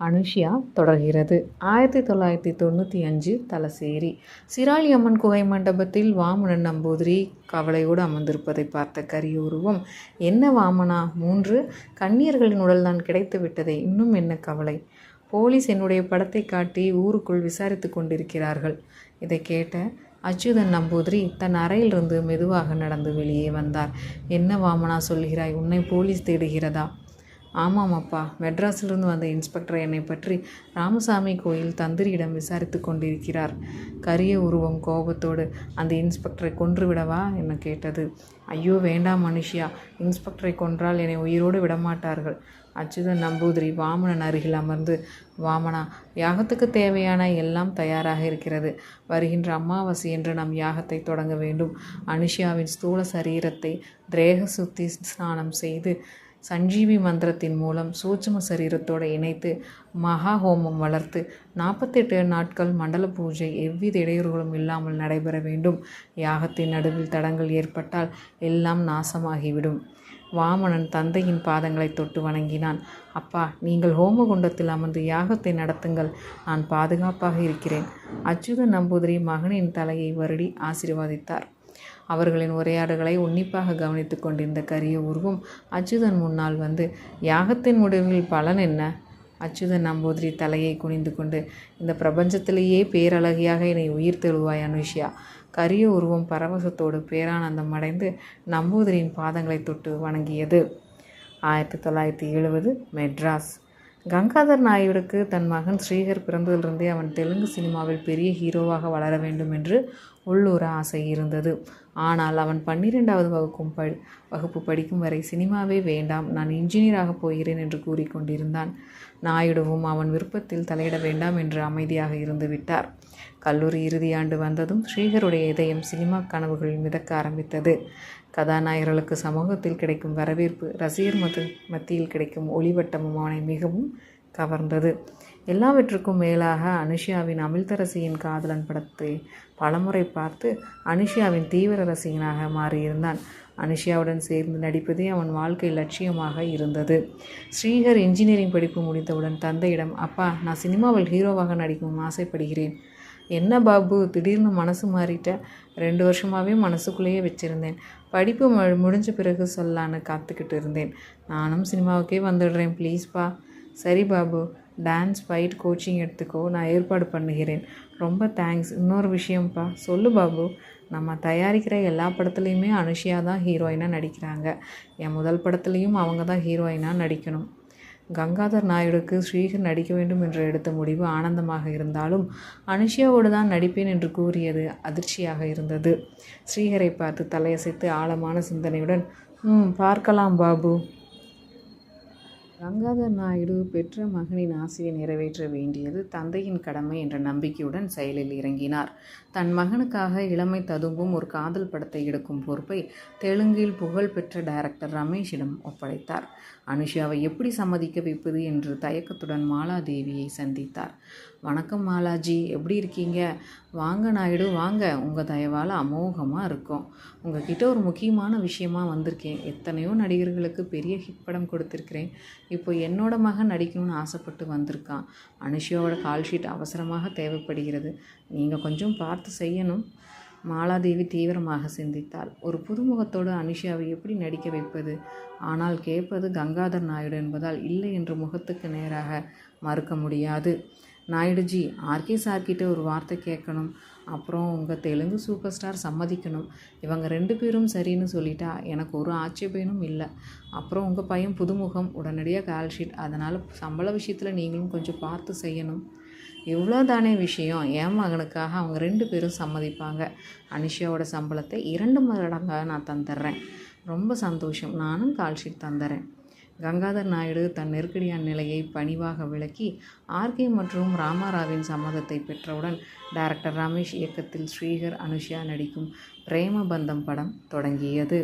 அனுஷியா தொடர்கிறது. ஆயிரத்தி தொள்ளாயிரத்தி தொண்ணூற்றி அஞ்சு தலசேரி. சிராளி அம்மன் குகை மண்டபத்தில் வாமனன் நம்பூதிரி கவலையோடு அமர்ந்திருப்பதை பார்த்த கரிய உருவம் என்ன வாமனா? மூன்று கன்னியர்களின் உடல் நான் கிடைத்து விட்டதே இன்னும் என்ன கவலை போலீஸ் என்னுடைய படத்தை காட்டி ஊருக்குள் விசாரித்து கொண்டிருக்கிறார்கள் இதை கேட்ட அச்சுதன் நம்பூதிரி தன் அறையிலிருந்து மெதுவாக நடந்து வெளியே வந்தார். என்ன வாமனா சொல்கிறாய் உன்னை போலீஸ் தேடுகிறதா? ஆமாமப்பா. மெட்ராஸிலிருந்து வந்த இன்ஸ்பெக்டர் என்னை பற்றி ராமசாமி கோயில் தந்திரியிடம் விசாரித்து கொண்டிருக்கிறார். கரிய உருவம் கோபத்தோடு அந்த இன்ஸ்பெக்டரை கொன்றுவிடவா? என கேட்டது. ஐயோ வேண்டாம் மனுஷியா. இன்ஸ்பெக்டரை கொன்றால் என்னை உயிரோடு விடமாட்டார்கள். அச்சுதன் நம்பூதிரி வாமனன் அருகில் அமர்ந்து வாமனா யாகத்துக்கு தேவையான எல்லாம் தயாராக இருக்கிறது. வருகின்ற அமாவாசை என்று நம் யாகத்தை தொடங்க வேண்டும். அனுஷியாவின் ஸ்தூல சரீரத்தை திரேக சுத்தி ஸ்நானம் செய்து சஞ்சீவி மந்திரத்தின் மூலம் சூட்சம சரீரத்தோடு இணைத்து மகா ஹோமம் வளர்த்து நாற்பத்தெட்டு நாட்கள் மண்டல பூஜை எவ்வித இடையூறுகளும் இல்லாமல் நடைபெற வேண்டும். யாகத்தின் நடுவில் தடங்கள் ஏற்பட்டால் எல்லாம் நாசமாகிவிடும். வாமனன் தந்தையின் பாதங்களை தொட்டு வணங்கினான். அப்பா நீங்கள் ஹோமகுண்டத்தில் அமர்ந்து யாகத்தை நடத்துங்கள். நான் பாதுகாப்பாக இருக்கிறேன். அச்சுத நம்பூதிரி மகனின் தலையை வருடி ஆசீர்வாதித்தார். அவர்களின் உரையாடுகளை உன்னிப்பாக கவனித்து கொண்டிருந்த கரிய உருவம் அச்சுதன் முன்னால் வந்து யாகத்தின் முடிவில் பலன் என்ன? அச்சுதன் நம்பூதிரி தலையை குனிந்து கொண்டு இந்த பிரபஞ்சத்திலேயே பேரழகியாக என்னை உயிர் தெழுவாய் அனுஷியா. கரிய உருவம் பரவசத்தோடு பேரானந்தம் அடைந்து நம்பூதிரியின் பாதங்களை தொட்டு வணங்கியது. ஆயிரத்தி தொள்ளாயிரத்தி எழுபது மெட்ராஸ். கங்காதர் நாயுடுக்கு தன் மகன் ஸ்ரீகர் பிறந்ததிலிருந்தே அவன் தெலுங்கு சினிமாவில் பெரிய ஹீரோவாக வளர வேண்டும் என்று உள்ளூர ஆசை இருந்தது. ஆனால் அவன் பன்னிரெண்டாவது வகுக்கும் படி வகுப்பு படிக்கும் வரை சினிமாவே வேண்டாம் நான் இன்ஜினியராக போகிறேன் என்று கூறிக்கொண்டிருந்தான். நாயுடுவும் அவன் விருப்பத்தில் தலையிட வேண்டாம் என்று அமைதியாக இருந்து விட்டார். கல்லூரி இறுதியாண்டு வந்ததும் ஸ்ரீகருடைய இதயம் சினிமா கனவுகளில் மிதக்க ஆரம்பித்தது. கதாநாயகர்களுக்கு சமூகத்தில் கிடைக்கும் வரவேற்பு ரசிகர் மத்தியில் கிடைக்கும் ஒளிவட்டமும் அவனை மிகவும் கவர்ந்தது. எல்லாவற்றுக்கும் மேலாக அனுஷியாவின் அமிழ்தரசியின் காதலன் படத்தை பலமுறை பார்த்து அனுஷியாவின் தீவிர ரசிகனாக மாறியிருந்தான். அனுஷியாவுடன் சேர்ந்து நடிப்பதே அவன் வாழ்க்கை லட்சியமாக இருந்தது. ஸ்ரீஹர் இன்ஜினியரிங் படிப்பு முடித்தவுடன் தந்தையிடம் அப்பா நான் சினிமாவில் ஹீரோவாக நடிக்கும் ஆசைப்படுகிறேன். என்ன பாபு? திடீர்னு மனசு மாறிட்ட. ரெண்டு வருஷமாகவே மனசுக்குள்ளேயே வச்சுருந்தேன். படிப்பு முடிஞ்ச பிறகு சொல்லான்னு காத்துக்கிட்டு இருந்தேன். நானும் சினிமாவுக்கே வந்துடுறேன் ப்ளீஸ்ப்பா சரி பாபு டான்ஸ் ஃபைட் கோச்சிங் எடுத்துக்கோ நான் ஏற்பாடு பண்ணுகிறேன். ரொம்ப தேங்க்ஸ் இன்னொரு விஷயம்ப்பா சொல்லு பாபு. நம்ம தயாரிக்கிற எல்லா படத்துலையுமே அனுஷியா தான் ஹீரோயினாக நடிக்கிறாங்க. என் முதல் படத்துலேயும் அவங்க தான் ஹீரோயினாக நடிக்கணும். கங்காதர் நாயுடுக்கு ஸ்ரீகர் நடிக்க வேண்டும் என்று எடுத்த முடிவு ஆனந்தமாக இருந்தாலும் அனுஷியாவோடு தான் நடிப்பேன் என்று கூறியது அதிர்ச்சியாக இருந்தது. ஸ்ரீகரை பார்த்து தலையசைத்து ஆழமான சிந்தனையுடன் ம் பார்க்கலாம் பாபு. கங்காதர் நாயுடு பெற்ற மகனின் ஆசையை நிறைவேற்ற வேண்டியது தந்தையின் கடமை என்ற நம்பிக்கையுடன் செயலில் இறங்கினார். தன் மகனுக்காக இளமை ததும்பும் ஒரு காதல் படத்தை எடுக்கும் பொறுப்பை தெலுங்கில் புகழ்பெற்ற டைரக்டர் ரமேஷிடம் ஒப்படைத்தார். அனுஷாவை எப்படி சம்மதிக்க வைப்பது என்று தயக்கத்துடன் மாலாதேவியை சந்தித்தார். வணக்கம் மாலாஜி எப்படி இருக்கீங்க? வாங்க நாயுடு வாங்க. உங்கள் தயவால் அமோகமாக இருக்கும். உங்ககிட்ட ஒரு முக்கியமான விஷயமா வந்திருக்கேன். எத்தனையோ நடிகர்களுக்கு பெரிய ஹிட் படம் கொடுத்துருக்கிறேன். இப்போ என்னோட மகன் நடிக்கணும்னு ஆசைப்பட்டு வந்திருக்கான். அனுஷியாவோட கால் ஷீட் அவசரமாக தேவைப்படுகிறது. நீங்கள் கொஞ்சம் பார்த்து செய்யணும். மாலாதேவி தீவிரமாக சிந்தித்தாள். ஒரு புதுமுகத்தோடு அனிஷாவை எப்படி நடிக்க வைப்பது? ஆனால் கேட்பது கங்காதர் நாயுடு என்பதால் இல்லை என்று முகத்துக்கு நேராக மறுக்க முடியாது. நாயுடுஜி ஆர்கே சார்கிட்ட ஒரு வார்த்தை கேட்கணும். அப்புறம் உங்கள் தெலுங்கு சூப்பர் ஸ்டார் சம்மதிக்கணும். இவங்க ரெண்டு பேரும் சரின்னு சொல்லிட்டா எனக்கு ஒரு ஆட்சேபனும் இல்லை. அப்புறம் உங்கள் பையன் புதுமுகம் உடனடியாக கால்ஷீட் அதனால் சம்பள விஷயத்தில் நீங்களும் கொஞ்சம் பார்த்து செய்யணும். இவ்வளோ தானே விஷயம். என் மகனுக்காக அவங்க ரெண்டு பேரும் சம்மதிப்பாங்க. அனிஷாவோட சம்பளத்தை இரண்டு மடங்காக நான் தந்துடுறேன் ரொம்ப சந்தோஷம். நானும் கால்ஷீட் தந்துடுறேன் கங்காதர் நாயுடு தன் நெருக்கடியான நிலையை பணிவாக விளக்கி ஆர்கே மற்றும் ராமாராவின் சம்மதத்தை பெற்றவுடன் டைரக்டர் ரமேஷ் இயக்கத்தில் ஸ்ரீகர் அனுஷியா நடிக்கும் பிரேமபந்தம் படம் தொடங்கியது.